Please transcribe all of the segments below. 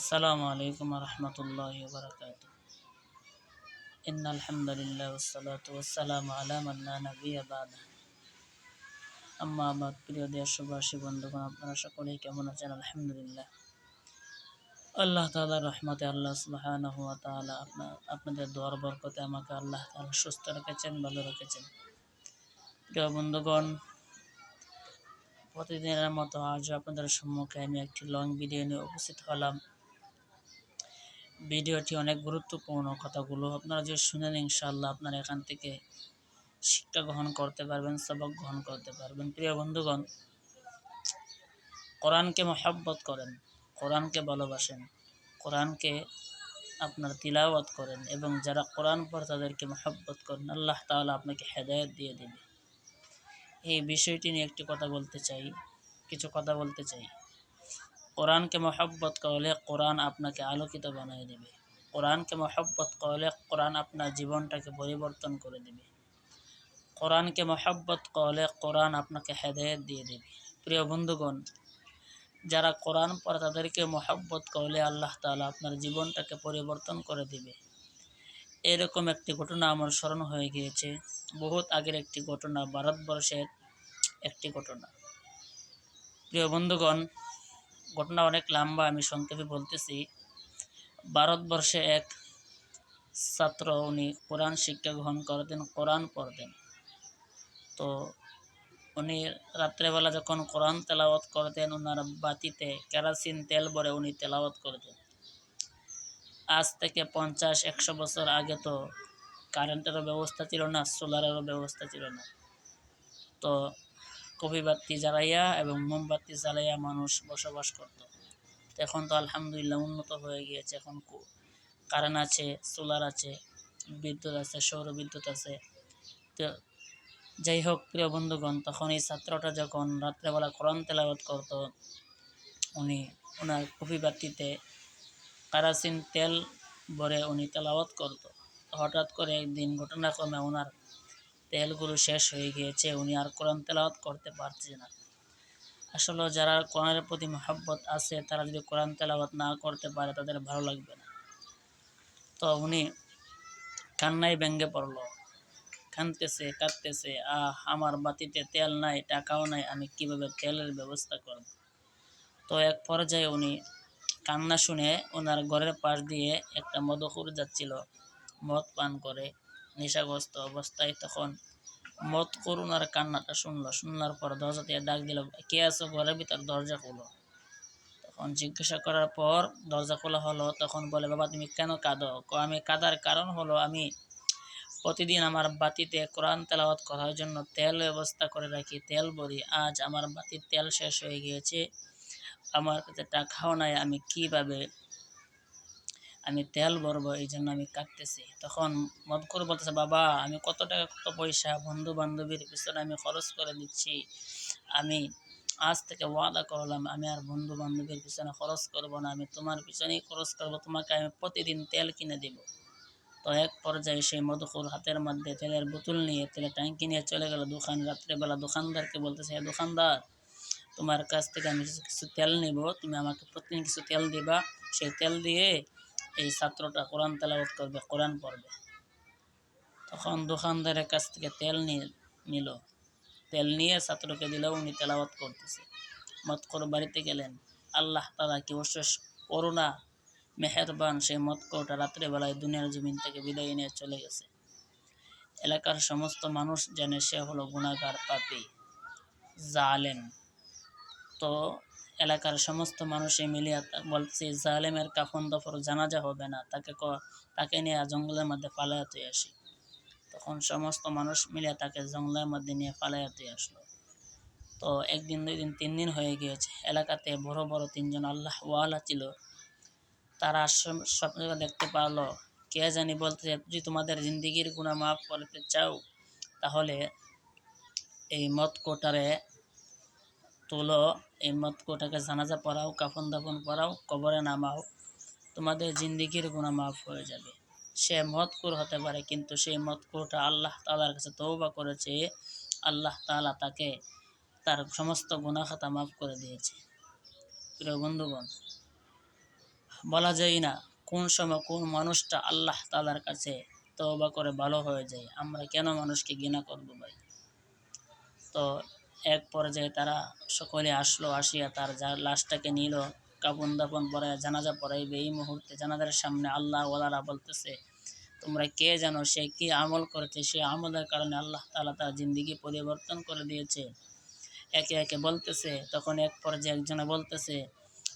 আসসালামু আলাইকুম রহমতুল্লাহ বারকাত ইন আলহামদুলিল্লাহ ওসালাত ওসালাম আলাম আল্লাহ নবী আবাদ আম্মা আবাদ, প্রিয় দেশবাসী, বন্ধুগণ, আপনারা সকলেই কেমন আছেন? আলহামদুলিল্লাহ। আল্লাহ তালার রহমতে আল্লাহ সুবাহান হুয়া তালা আপনার আপনাদের দোয়ার বরকতে আমাকে আল্লাহ তালা সুস্থ রেখেছেন, ভালো রেখেছেন। প্রিয় বন্ধুগণ, প্রতিদিনের মতো আজ আপনাদের সম্মুখে আমি একটি লং ভিডিও নিয়ে উপস্থিত হলাম। ভিডিওটি অনেক গুরুত্বপূর্ণ কথাগুলো আপনারা যে শুনেন ইনশাআল্লাহ আপনারা এখান থেকে শিক্ষা গ্রহণ করতে পারবেন, সবক গ্রহণ করতে পারবেন। প্রিয় বন্ধুগণ, কোরআনকে মহাব্বত করেন, কোরআনকে ভালোবাসেন, কোরআনকে আপনার তিলাওয়াত করেন এবং যারা কোরআন পর তাদেরকে মহাব্বত করেন, আল্লাহ তাআলা আপনাকে হেদায়ত দিয়ে দেবে। এই বিষয়টি নিয়ে একটি কথা বলতে চাই, কিছু কথা বলতে চাই। কোরআনকে মহব্বত করলে কোরআন আপনাকে আলোকিত বানিয়ে দেবে কোরআনকে মহব্বত করলে কোরআন আপনার জীবনটাকে পরিবর্তন করে দেবে কোরআনকে মহব্বত করলে কোরআন আপনাকে হেদায়ত দিয়ে দেবে প্রিয় বন্ধুগণ যারা কোরআন পড়ে তাদেরকে মহব্বত করলে আল্লাহ তালা আপনার জীবনটাকে পরিবর্তন করে দেবে এরকম একটি ঘটনা আমার স্মরণ হয়ে গিয়েছে বহুত আগের একটি ঘটনা ভারতবর্ষের একটি ঘটনা প্রিয় বন্ধুগণ ঘটনা অনেক লম্বা, আমি সংক্ষেপে বলতেছি। ভারতবর্ষে এক ছাত্র, উনি কোরআন শিক্ষা গ্রহণ করতেন কোরআন পড়তেন। তো উনি রাত্রেবেলা যখন কোরআন তেলাওয়াত করতেন ওনার বাতিতে কেরাসিন তেল ভরে উনি তেলাওয়াত করতেন। আজ থেকে পঞ্চাশ, একশো বছর আগে তো কারেন্টেরও ব্যবস্থা ছিল না, সোলারেরও ব্যবস্থা ছিল না। তো কফি বাতি জ্বালাইয়া এবং মোমবাতি জ্বালাইয়া মানুষ বসবাস করত। এখন তো আলহামদুলিল্লাহ উন্নত হয়ে গিয়েছে। এখন কারেন্ট আছে, সোলার আছে, বিদ্যুৎ আছে, সৌর বিদ্যুৎ আছে। তো যাই হোক, প্রিয় বন্ধুগণ, তখন এই ছাত্রটা যখন রাত্রেবেলা কোরআন তেলাওয়াত করতো, উনি ওনার কফি বাতিতে কারাসিন তেল ভরে উনি তেলাওয়াত করতো। হঠাৎ করে একদিন ঘটনাক্রমে ওনার তেলগুলো শেষ হয়ে গিয়েছে, উনি আর কোরআন তেলাওয়াত করতে পারছে না। আসলে যারা কোরআনের প্রতি মহাব্বত আছে, তারা যদি কোরআন তেলাওয়াত না করতে পারে, তাদের ভালো লাগবে না। তো উনি কান্নায় ব্যঙ্গে পড়ল। কানতেছে কাঁদতেছে, আহ, আমার বাতিতে তেল নাই, টাকাও নাই, আমি কীভাবে তেলের ব্যবস্থা করব? তো এক পর্যায়ে উনি কান্না শুনে ওনার ঘরের পাশ দিয়ে একটা মদকুর যাচ্ছিল, মদ পান করে। নেশাগ্রস্ত অবস্থায় তখন মদ করুন আর কান্নাটা শুনলো। শুনলার পর দরজা দিয়ে ডাক দিল, কে আছো ঘরের ভিতর? দরজা খুলো। তখন জিজ্ঞাসা করার পর দরজা খোলা হলো। তখন বলে, বাবা, তুমি কেন কাঁদো? আমি কাঁদার কারণ হলো আমি প্রতিদিন আমার বাতিতে কোরআন তেলাওয়াত করার জন্য তেল ব্যবস্থা করে রাখি, তেল ভরি। আজ আমার বাতির তেল শেষ হয়ে গিয়েছে। আমার কাছে টাকাও নাই। আমি কীভাবে আমি তেল ভরবো এই জন্য আমি কাটতেছি তখন মদকুর বলতেছে, বাবা, আমি কত টাকা, কত পয়সা বন্ধু বান্ধবীর পিছনে আমি খরচ করে দিচ্ছি। আমি আজ থেকে ওয়াদা করলাম, আমি আর বন্ধু বান্ধবীর পিছনে খরচ করব না, আমি তোমার পিছনেই খরচ করব, তোমাকে আমি প্রতিদিন তেল কিনে দেব। তো এক পর্যায়ে সেই মধুকুর হাতের মধ্যে তেলের বোতল নিয়ে, তেলের ট্যাঙ্কি নিয়ে চলে গেল দোকান। রাত্রেবেলা দোকানদারকে বলতেছে হ্যাঁ দোকানদার, তোমার কাছ থেকে আমি কিছু কিছু তেল নেব, তুমি আমাকে প্রতিদিন কিছু তেল দিবা। সেই তেল দিয়ে এই ছাত্রটা কোরআন তেলাওয়াত করবে, কোরআন পড়বে। তখন দোকানদারের কাছ থেকে তেল নিল। তেল নিয়ে ছাত্রকে দিল, উনি তেলাওয়াত করতেছে। মতকর বাড়িতে গেলেন। আল্লাহ তালা কি অশেষ করুণা, মেহেরবান সেই মতকরটা রাত্রেবেলায় দুনিয়ার জমিন থেকে বিদায় নিয়ে চলে গেছে। এলাকার সমস্ত মানুষ জানে সে হলো গুণাগার পাপি জালেন তো এলাকার সমস্ত মানুষে মিলিয়ে বলছে জালেমের কাফন দফর জানাজা হবে না, তাকে তাকে নিয়ে জঙ্গলের মধ্যে ফালায়াতে আসি। তখন সমস্ত মানুষ মিলে তাকে জঙ্গলের মধ্যে নিয়ে ফালায়াতে আসলো। তো একদিন, দুই দিন, তিন দিন হয়ে গিয়েছে। এলাকাতে বড় বড় তিনজন আল্লাহ ওয়ালা ছিল। তারা স্বপ্ন দেখতে পারল, কে জানি বলতে যদি তোমাদের জিন্দিগির গুণা মাফ করতে চাও, তাহলে এই মত কোটারে তোলো, এই মতকোটাকে জানাজা পড়াও, কাফন দাফন পড়াও, কবরে নামাও। তোমাদের জিন্দিগির গুণা মাফ হয়ে যাবে। সে মতকুর হতে পারে, কিন্তু সেই মতকুরটা আল্লাহ তালার কাছে তৌবা করেছে। আল্লাহ তালা তাকে তার সমস্ত গুণা খাতা মাফ করে দিয়েছে। প্রিয় বন্ধুগণ, বলা যায় না কোন সময় কোন মানুষটা আল্লাহ তালার কাছে তওবা করে ভালো হয়ে যায়। আমরা কেন মানুষকে ঘৃণা করব ভাই? তো এক পর্যায়ে তারা সকলে আসলো, আসিয়া তার লাশটাকে নিল কাপন দাপন পরে জানাজা পড়াইবে। এই মুহূর্তে জানাজার সামনে আল্লাহ ওয়ালারা বলতেছে, তোমরা কে জানো সে কি আমল করেছে? সে আমলের কারণে আল্লাহ তালা তার জিন্দিগি পরিবর্তন করে দিয়েছে। একে একে বলতেছে, তখন এক পর্যায়ে একজনে বলতেছে,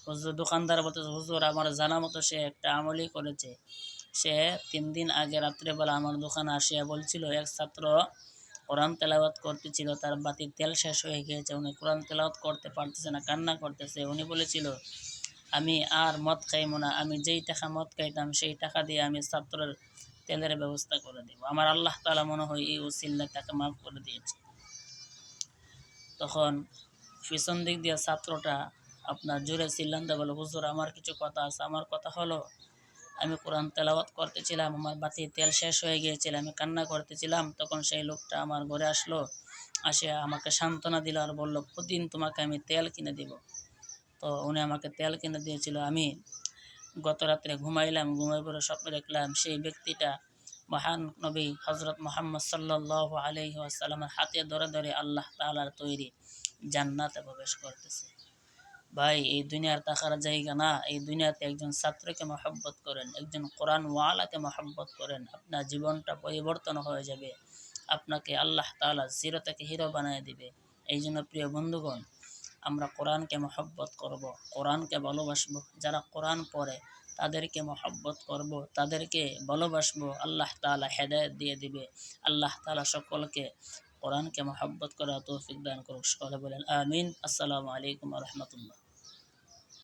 হুজুর, দোকানদার বলতেছে, হুজুর, আমার জানা মতো সে একটা আমলই করেছে। সে তিন দিন আগে রাত্রেবেলা আমার দোকানে আসিয়া বলছিল, এক ছাত্র কোরআন তেলাওয়াত করতেছিল, তার বাতির তেল শেষ হয়ে গিয়েছে, উনি কোরআন তেলাওয়াত করতে পারতেছে না, কান্না করতেছে। উনি বলেছিল, আমি আর মদ খাইব না, আমি যেই টাকা মদ খাইতাম, সেই টাকা দিয়ে আমি ছাত্রের তেলের ব্যবস্থা করে দেব। আমার আল্লাহ তালা মনে হয় এই উসিল্লা তাকে মাফ করে দিয়েছে। তখন পিছন দিক দিয়ে ছাত্রটা আপনার জোরে চিল্লানতে বলে, হুজুর, আমার কিছু কথা আছে। আমার কথা হলো আমি কোরআন তেলাওয়াত করতেছিলাম, আমার বাতি তেল শেষ হয়ে গিয়েছিল, আমি কান্না করতেছিলাম। তখন সেই লোকটা আমার ঘরে আসলো, আসে আমাকে সান্ত্বনা দিল আর বলল, প্রতিদিন তোমাকে আমি তেল কিনে দিব। তো উনি আমাকে তেল কিনে দিয়েছিল। আমি গত রাত্রে ঘুমাইলাম ঘুমাই পরে স্বপ্ন দেখলাম, সেই ব্যক্তিটা মহান নবী হজরত মোহাম্মদ সাল্লাহ আলহি আসাল্লামের হাতে ধরে ধরে আল্লাহ তালার তৈরি জান্নাতে প্রবেশ করতেছে। ভাই, এই দুনিয়ার তাকার জায়গা না। এই দুনিয়াতে একজন ছাত্রকে মহব্বত করেন, একজন কোরআন ওয়ালাকে মহব্বত করেন, আপনার জীবনটা পরিবর্তন হয়ে যাবে। আপনাকে আল্লাহ তালা জিরো থেকে হিরো বানিয়ে দিবে। এই জন্য প্রিয় বন্ধুগণ, আমরা কোরআনকে মহব্বত করব, কোরআনকে ভালোবাসবো। যারা কোরআন পড়ে, তাদেরকে মহব্বত করব, তাদেরকে ভালোবাসবো। আল্লাহ তালা হেদায়ত দিয়ে দিবে। আল্লাহ তালা সকলকে কোরআনকে মহব্বত করা তৌফিক দান করুক। সকলে বলেন, আমিন। আসসালামু আলাইকুম রহমতুল্লাহ।